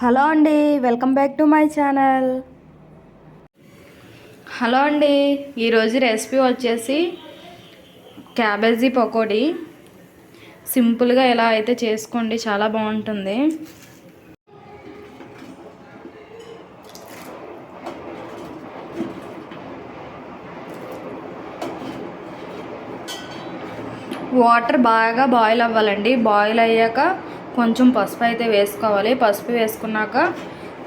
Hello అండి welcome back to my channel. Hello అండి ఈరోజు రెసిపీ వచ్చేసి క్యాబేజీ పకోడీ. సింపుల్గా ఎలా అయితే చేసుకోండి చాలా బాగుంటుంది. వాటర్ బాగా బాయిల్ అవ్వాలండి. బాయిల్ అయ్యాక కొంచెం పసుపు అయితే వేసుకోవాలి. పసుపు వేసుకున్నాక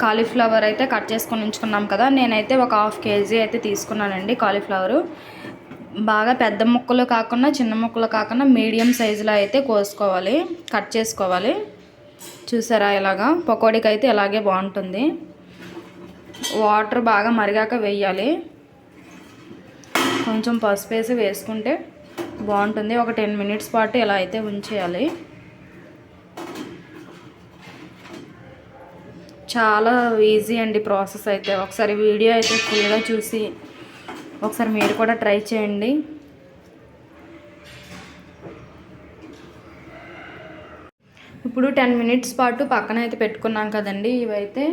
కాలీఫ్లవర్ అయితే కట్ చేసుకొని ఉంచుకున్నాం కదా. నేనైతే ఒక హాఫ్ కేజీ అయితే తీసుకున్నానండి కాలీఫ్లవరు. బాగా పెద్ద ముక్కలు కాకుండా చిన్న ముక్కలు కాకుండా మీడియం సైజులో అయితే కోసుకోవాలి. కట్ చేసుకోవాలి. చూసారా ఇలాగా? పకోడీకి అయితే ఇలాగే బాగుంటుంది. వాటర్ బాగా మరిగాక వేయాలి. కొంచెం పసుపు వేసి వేసుకుంటే బాగుంటుంది. ఒక టెన్ మినిట్స్ పాటు ఇలా అయితే ఉంచేయాలి. చాలా ఈజీ అండి ప్రాసెస్ అయితే. ఒకసారి వీడియో అయితే ఫుల్గా చూసి ఒకసారి మీరు కూడా ట్రై చేయండి. ఇప్పుడు టెన్ మినిట్స్ పాటు పక్కన అయితే పెట్టుకున్నాం కదండి ఇవైతే.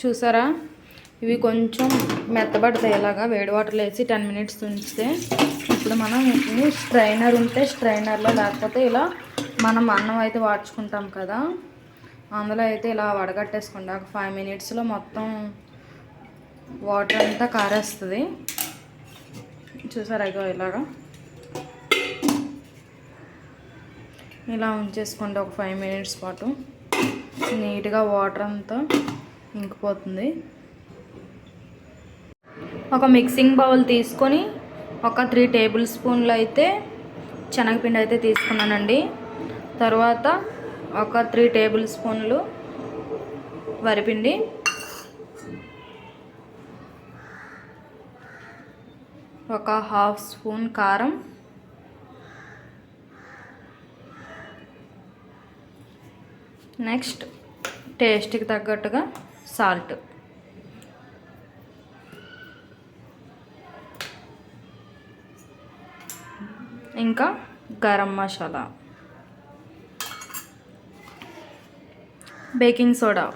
చూసారా? ఇవి కొంచెం మెత్తబడతాయి ఇలాగా. వేడి వాటర్లో వేసి టెన్ మినిట్స్ ఉంచితే ఇప్పుడు మనం స్ట్రైనర్ ఉంటే స్ట్రైనర్లో లేకపోతే ఇలా మనం అన్నం అయితే వాడ్చుకుంటాం కదా. అందులో అయితే ఇలా వడగట్టేసుకోండి ఒక ఫైవ్ మినిట్స్లో మొత్తం వాటర్ అంతా కారేస్తుంది. చూసారా ఇగో ఇలాగా? ఇలా ఉంచేసుకోండి ఒక ఫైవ్ మినిట్స్ పాటు. నీట్గా వాటర్ అంతా ఇంకిపోతుంది. ఒక మిక్సింగ్ బౌల్ తీసుకొని ఒక త్రీ టేబుల్ స్పూన్లు అయితే శనగపిండి అయితే తీసుకున్నానండి. తర్వాత ఒక త్రీ టేబుల్ స్పూన్లు వరిపిండి. ఒక హాఫ్ స్పూన్ కారం. నెక్స్ట్ టేస్ట్కి తగ్గట్టుగా సాల్ట్. ఇంకా garam masala. Baking soda.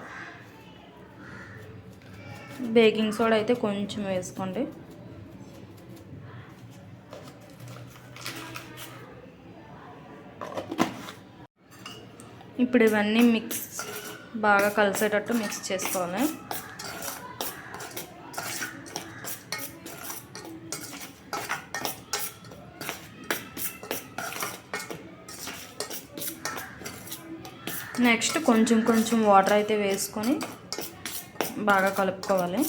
Baking soda అయితే కొంచెం వేసుకోండి. ఇప్పుడు ఇవన్నీ మిక్స్ బాగా కలిసేటట్టు మిక్స్ చేసుకోవాలి. నెక్స్ట్ కొంచెం కొంచెం వాటర్ అయితే వేసుకొని బాగా కలుపుకోవాలి.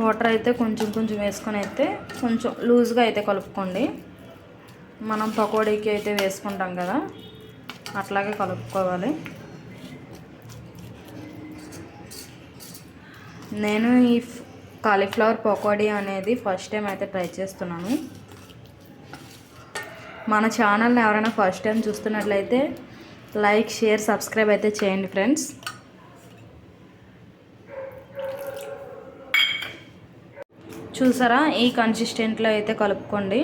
వాటర్ అయితే కొంచెం కొంచెం వేసుకొని అయితే కొంచెం లూజ్గా అయితే కలుపుకోండి. మనం పకోడీకి అయితే వేసుకుంటాం కదా అట్లాగే కలుపుకోవాలి. నేను ఈ కాలీఫ్లవర్ పకోడీ అనేది ఫస్ట్ టైం అయితే ట్రై చేస్తున్నాను. మన ఛానల్ని ఎవరైనా ఫస్ట్ టైం చూస్తున్నట్లయితే లైక్ షేర్ సబ్స్క్రైబ్ అయితే చేయండి ఫ్రెండ్స్ చూసారా? ఈ కన్సిస్టెంట్లో అయితే కలుపుకోండి.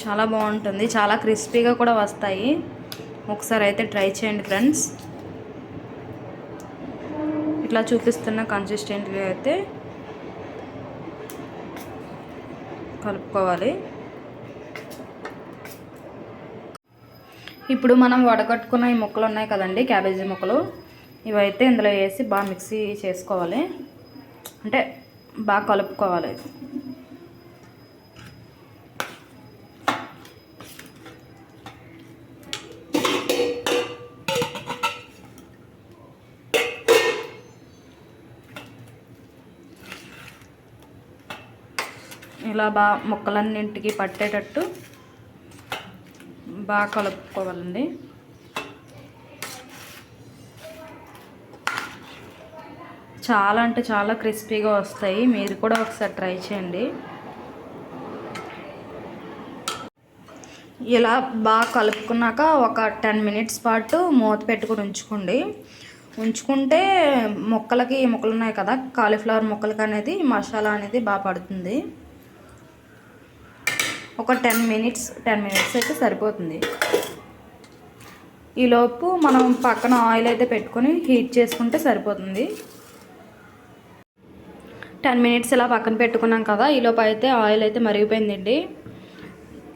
చాలా బాగుంటుంది. చాలా క్రిస్పీగా కూడా వస్తాయి. ఒకసారి అయితే ట్రై చేయండి ఫ్రెండ్స్ ఇట్లా చూపిస్తున్న కన్సిస్టెంట్గా అయితే కలుపుకోవాలి. ఇప్పుడు మనం వడగట్టుకున్న ఈ ముక్కలు ఉన్నాయి కదండి క్యాబేజీ ముక్కలు. ఇవైతే ఇందులో వేసి బాగా మిక్సీ చేసుకోవాలి. అంటే బాగా కలుపుకోవాలి. ఇలా బాగా ముక్కలన్నింటికి పట్టేటట్టు బాగా కలుపుకోవాలండి. చాలా అంటే చాలా క్రిస్పీగా వస్తాయి. మీరు కూడా ఒకసారి ట్రై చేయండి. ఇలా బాగా కలుపుకున్నాక ఒక టెన్ మినిట్స్ పాటు మూత పెట్టుకుని ఉంచుకోండి. ఉంచుకుంటే ముక్కలకి మొక్కలు ఉన్నాయి కదా కాలీఫ్లవర్ ముక్కలకి అనేది మసాలా అనేది బాగా పడుతుంది. ఒక టెన్ మినిట్స్ టెన్ మినిట్స్ అయితే సరిపోతుంది. ఈలోపు మనం పక్కన ఆయిల్ అయితే పెట్టుకొని హీట్ చేసుకుంటే సరిపోతుంది. టెన్ మినిట్స్ ఇలా పక్కన పెట్టుకున్నాం కదా ఈలోపు అయితే ఆయిల్ అయితే మరిగిపోయిందండి.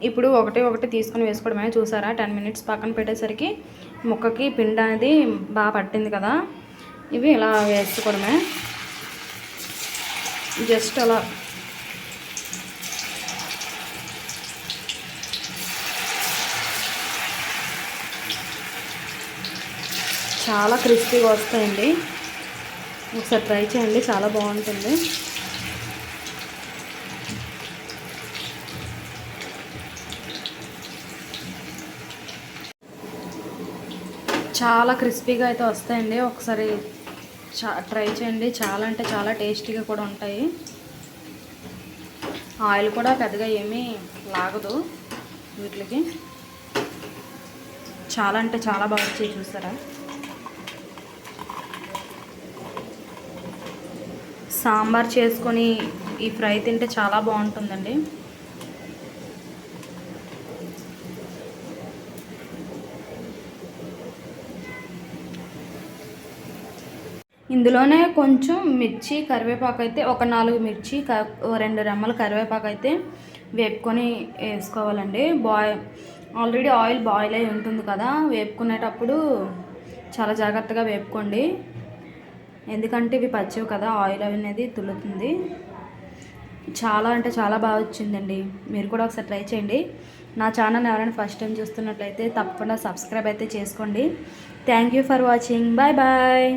ఇప్పుడు ఒకటి ఒకటి తీసుకొని వేసుకోవడమే చూసారా? టెన్ మినిట్స్ పక్కన పెట్టేసరికి ముక్కకి పిండి అనేది బాగా పట్టింది కదా. ఇవి ఇలా వేసుకోవడమే. జస్ట్ అలా చాలా క్రిస్పీగా వస్తాయండి. ఒకసారి ట్రై చేయండి చాలా బాగుంటుంది. చాలా క్రిస్పీగా అయితే వస్తాయండి. ఒకసారి ట్రై చేయండి. చాలా అంటే చాలా టేస్టీగా కూడా ఉంటాయి. ఆయిల్ కూడా పెద్దగా ఏమీ లాగదు వీటికి. చాలా అంటే చాలా బాగా వచ్చాయి చూసారా? సాంబార్ చేసుకొని ఈ ఫ్రై తింటే చాలా బాగుంటుందండి. ఇందులోనే కొంచెం మిర్చి కరివేపాకు అయితే ఒక నాలుగు మిర్చి క రెండు రెమ్మల కరివేపాకు అయితే వేపుకొని వేసుకోవాలండి. బాయ్ ఆల్రెడీ ఆయిల్ బాయిల్ అయి ఉంటుంది కదా వేపుకునేటప్పుడు చాలా జాగ్రత్తగా వేపుకోండి. ఎందుకంటే ఇవి పచ్చివి కదా ఆయిల్ అనేది తులుతుంది. చాలా అంటే చాలా బాగా వచ్చిందండి. మీరు కూడా ఒకసారి ట్రై చేయండి. నా ఛానల్ ఎవరైనా ఫస్ట్ టైం చూస్తున్నట్లయితే తప్పకుండా సబ్స్క్రైబ్ అయితే చేసుకోండి. Thank you for watching bye bye